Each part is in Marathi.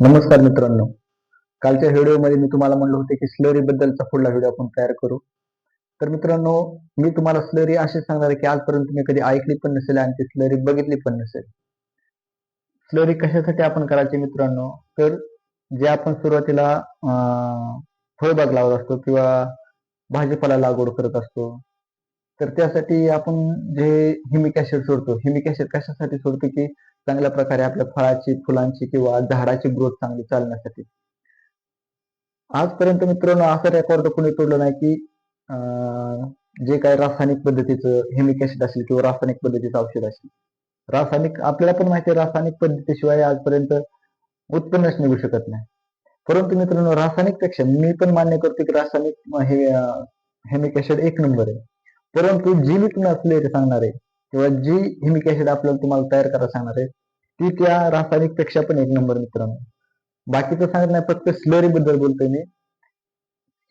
नमस्कार मित्रांनो. कालच्या व्हिडिओमध्ये मी तुम्हाला म्हणलं होते की स्लरी बद्दलचा पुढला व्हिडिओ आपण तयार करू. तर मित्रांनो मी तुम्हाला स्लरी असे सांगणार आहे की आजपर्यंत तुम्ही कधी ऐकली पण नसेल आणि ती स्लरी बघितली पण नसेल. स्लरी कशासाठी आपण करायची मित्रांनो? तर जे आपण सुरुवातीला अं, फळबाग लावत असतो किंवा भाजीपाला लागवड करत असतो तर त्यासाठी आपण जे हिमिक ऍसिड सोडतो. हिमिक ऍसिड कशासाठी सोडतो की चांगल्या प्रकारे आपल्या फळाची फुलांची किंवा झाडाची ग्रोथ चांगली चालण्यासाठी. आजपर्यंत मित्रांनो असं रेकॉर्ड कोणी तोडलं नाही की अं, जे काही रासायनिक पद्धतीचं हेमिक ऍसिड असेल किंवा रासायनिक पद्धतीचं औषध असेल. रासायनिक आपल्याला पण माहिती आहे रासायनिक पद्धतीशिवाय आजपर्यंत उत्पन्नच निघू शकत नाही. परंतु मित्रांनो रासायनिकपेक्षा मी पण मान्य करतो की रासायनिक हे हेमिक ऍसिड एक नंबर आहे. परंतु जीवित नसले तुम्हाला सांगणार आहे किंवा जी हिमिक ऍसिड आपल्याला तुम्हाला तयार करायला सांगणार आहे ती त्या रासायनिकपेक्षा पण एक नंबर मित्रांनो. बाकीचं सांगत नाही फक्त स्लरी बद्दल बोलतोय मी.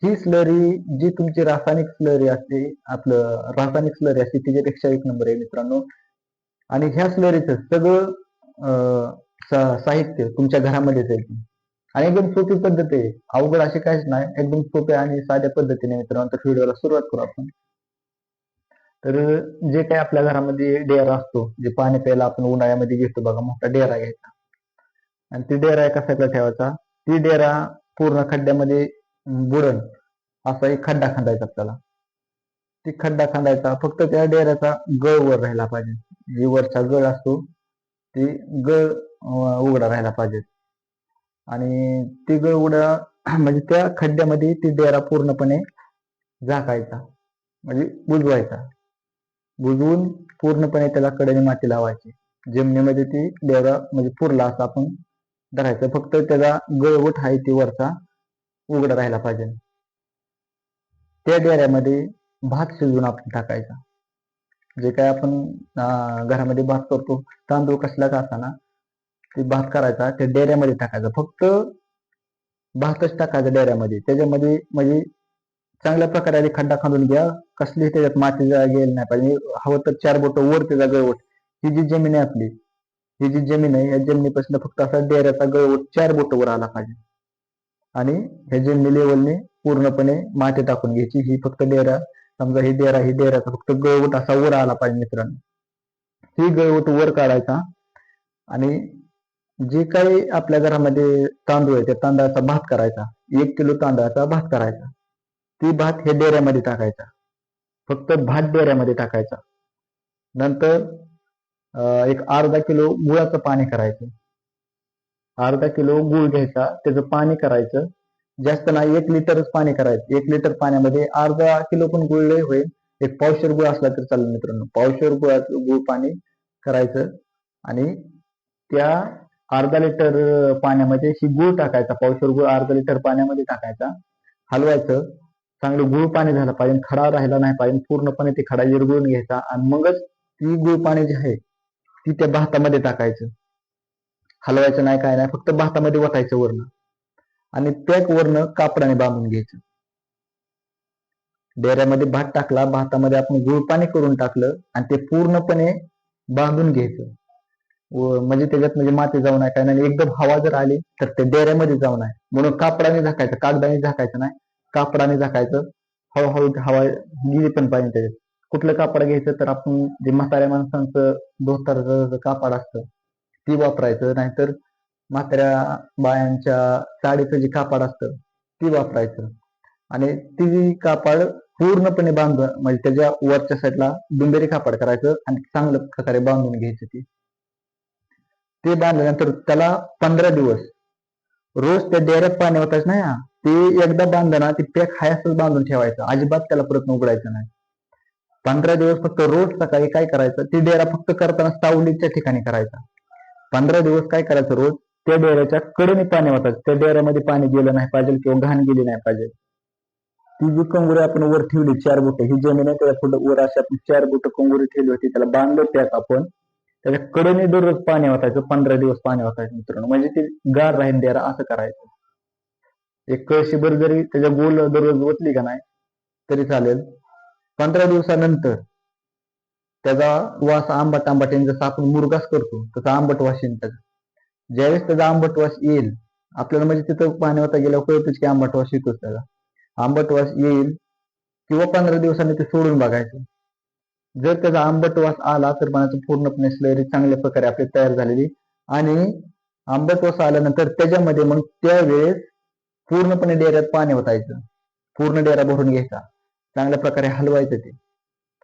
ही स्लरी जी तुमची रासायनिक स्लरी असते आपलं रासायनिक स्लरी असते तिच्यापेक्षा एक नंबर आहे मित्रांनो. आणि ह्या स्लरीचं सगळं सा- साहित्य तुमच्या घरामध्येच आहे आणि एकदम सोपी पद्धत आहे. अवघड अशी काहीच नाही. एकदम सोप्या आणि साध्या पद्धतीने मित्रांनो तर व्हिडिओला सुरुवात करू आपण. तर जे काही आपल्या घरामध्ये डेरा असतो जे पाणी प्यायला आपण उन्हाळ्यामध्ये घेतो बघा मोठा डेरा घ्यायचा. आणि ती डेरा कशाला ठेवायचा? ती डेरा पूर्ण खड्ड्यामध्ये बुरण असा एक खड्डा खांदायचा आपल्याला. ती खड्डा खांदायचा फक्त त्या डेऱ्याचा गळ वर राहिला पाहिजे. जी वरचा गळ असतो ती गळ उघडा राहायला पाहिजे. आणि ती गळ उघडा म्हणजे त्या खड्ड्यामध्ये ती डेरा पूर्णपणे झाकायचा म्हणजे बुजवायचा. बुजवून पूर्णपणे त्याला कडेने माती लावायची. जमिनीमध्ये ती डेरा म्हणजे पुरला असं आपण धरायचं. फक्त त्याचा गळवट आहे ती वरचा उघडा राहायला पाहिजे. त्या डेऱ्यामध्ये भात शिजवून आपण टाकायचा. जे काय आपण घरामध्ये भात करतो तांदूळ कसला का ते भात करायचा त्या डेऱ्यामध्ये टाकायचा. फक्त भातच टाकायचा डेऱ्यामध्ये. त्याच्यामध्ये म्हणजे चांगल्या प्रकारे आधी खड्डा खांदून घ्या. कसली त्याच्यात माती गेली नाही पाहिजे. हवं तर चार बोट वर त्याचा गळवट. ही जी जमीन आहे आपली ही जी जमीन आहे या जमिनीपासून फक्त असा डेऱ्याचा गळवट चार बोट वर आला पाहिजे. आणि ह्या जमिनी लेवलने पूर्णपणे माती टाकून घ्यायची. ही फक्त डेरा समजा ही डेरा ही डेऱ्याचा फक्त गळवट असा वर आला पाहिजे मित्रांनो. ही गळवट वर काढायचा. आणि जे काही आपल्या घरामध्ये तांदूळ आहे त्या तांदळाचा भात करायचा. एक किलो तांदळाचा भात करायचा. ती भात हे डेऱ्यामध्ये टाकायचा. फक्त भात डेऱ्यामध्ये टाकायचा. नंतर एक अर्धा किलो गुळाचं पाणी करायचं. अर्धा किलो गुळ घ्यायचा. त्याचं पाणी करायचं. जास्त नाही एक लिटरच पाणी करायचं. एक लिटर पाण्यामध्ये अर्धा किलो पण गुळ लय होईल. एक पावशेर गुळ असला तर चालेल मित्रांनो. पावशेर गुळाचं गुळ पाणी करायचं आणि त्या अर्धा लिटर पाण्यामध्ये गुळ टाकायचा. पावशेर गुळ अर्धा लिटर पाण्यामध्ये टाकायचा. हलवायचं. चांगलं गुळ पाणी झालं पाहिजे खडा राहिला नाही पाहिजे पूर्णपणे ते खडा विरघळून घ्यायचा आणि मगच ती गुळ पाणी जे आहे ती त्या भातामध्ये टाकायचं. हलवायचं नाही काय नाही फक्त भातामध्ये वतायचं वरण. आणि पॅक वर्ण कापडाने बांधून घ्यायचं. डेऱ्यामध्ये भात टाकला भातामध्ये आपण गुळ पाणी करून टाकलं आणि ते पूर्णपणे बांधून घ्यायचं. व म्हणजे त्याच्यात म्हणजे माती जाऊ नये काय नाही एकदम हवा जर आली तर ते डेऱ्यामध्ये जाऊ नये. म्हणून कापडाने झाकायचं कागदाने झाकायचं नाही. कापडाने झाकायचं. हळूहळू हवा गेली पण पाहिजे. त्याच्यात कुठलं कापड घ्यायचं तर आपण जे म्हाताऱ्या माणसांचं धोतरचं कापड असतं ती वापरायचं. नाहीतर म्हाताऱ्या बायांच्या साडीचं जे कापड असतं ती वापरायचं. आणि ती कापड पूर्णपणे बांध म्हणजे त्याच्या वरच्या साईडला दुंबेरी कापड करायचं आणि चांगल्या प्रकारे बांधून घ्यायचं ती. ते बांधल्यानंतर त्याला पंधरा दिवस रोज त्या डेऱ्यात पाणी होताच नाही हा. ते एकदा बांधलं ना ते पॅक हाय असंच बांधून ठेवायचं. अजिबात त्याला परत उघडायचं नाही. पंधरा दिवस फक्त रोज सकाळी काय करायचं? ते डेरा फक्त करताना सावलीच्या ठिकाणी करायचा. पंधरा दिवस काय करायचं रोज? त्या डेऱ्याच्या कडेने पाणी वाचायचं त्या डेऱ्यामध्ये पाणी गेलं नाही पाहिजे किंवा घाण गेली नाही पाहिजे. ती जी कंगुरी आपण वर ठेवली चार बोट ही जमीन आहे त्याला पुढे वर अशी आपण चार बोट कंगुरी ठेवली होती त्याला बांधलं पॅक आपण. त्याच्या कडेने दररोज पाणी वाचायचं पंधरा दिवस पाणी वाचायचं मित्रांनो. म्हणजे ते गार राहील डेरा असं करायचं. एक कळशीभर जरी त्याच्या गोल दररोज ओतली का नाही तरी चालेल. पंधरा दिवसानंतर त्याचा वास आंबट आंबट जसा जसं आपण मुरगास करतो तसा आंबट वास येईल त्याचा. ज्यावेळेस त्याचा आंबट वास येईल आपल्याला म्हणजे तिथं पाणी होता गेल्यावर कळतच की आंबट वास येतोच त्याला आंबट वास येईल किंवा पंधरा दिवसांनी ते सोडून बघायचं. जर त्याचा आंबट वास आला तर पाण्याचं पूर्णपणे स्लरी चांगल्या प्रकारे आपली तयार झालेली आणि आंबट वास आल्यानंतर त्याच्यामध्ये मग त्यावेळेस पूर्णपणे डेऱ्यात पाणी ओतायचं. पूर्ण डेरा भरून घ्यायचा. चांगल्या प्रकारे हलवायचं ते.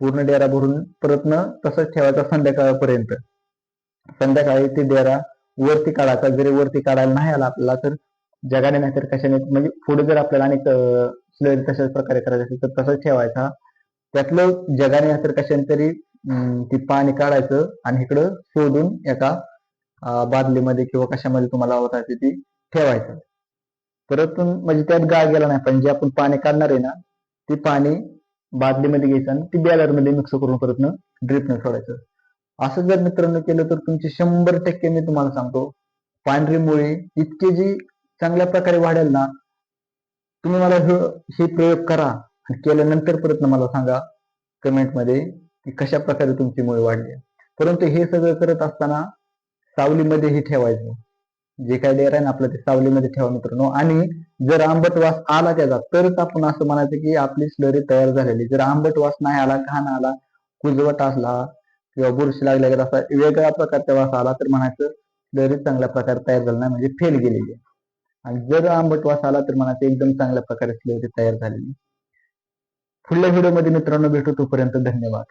पूर्ण डेरा भरून परत न तसंच ठेवायचा संध्याकाळपर्यंत. संध्याकाळी ते डेरा वरती काढायचा. जरी वरती काढायला नाही आला आपल्याला तर जगाने नाहीतर कशाने म्हणजे पुढे जर आपल्याला अनेक स्लरी तशाच प्रकारे करायचं असेल तर तसंच ठेवायचा. त्यातलं जगाने नाहीतर कशाने तरी अं, ती पाणी काढायचं आणि इकडं शोधून एका बादलीमध्ये किंवा कशामध्ये तुम्हाला होता ती ठेवायचं. परत म्हणजे त्यात गाळ गेला नाही. पण जे आपण पाणी काढणार आहे ना ते पाणी बादलीमध्ये घ्यायचं आणि ती बॅलरमध्ये मिक्स करून परत न ड्रिपने सोडायचं. असं जर मित्रांनो केलं तर तुमची शंभर टक्के मी तुम्हाला सांगतो पांढरी मुळी इतकी जी चांगल्या प्रकारे वाढेल ना तुम्ही मला हे प्रयोग करा आणि केल्यानंतर परत मला सांगा कमेंटमध्ये की कशा प्रकारे तुमची मुळे वाढली परंतु हे सगळं करत असताना सावलीमध्येही ठेवायचं. जे काय डेअर आहे ना आपलं ते सावलीमध्ये ठेवा मित्रांनो. आणि जर आंबट वास आला त्याचा तरच आपण असं म्हणायचं की आपली स्लरी तयार झालेली. जर आंबट वास नाही आला घाण आला कुजवट असला किंवा बुरशी लागल्या गेला असा वेगळ्या प्रकारचा वास आला तर म्हणायचं स्लरी चांगल्या प्रकारे तयार झाली नाही म्हणजे फेल गेलेली आहे. आणि जर आंबट वास आला तर म्हणायचं एकदम चांगल्या प्रकारे स्लरी तयार झालेली पुढल्या व्हिडिओमध्ये मित्रांनो भेटू तोपर्यंत धन्यवाद.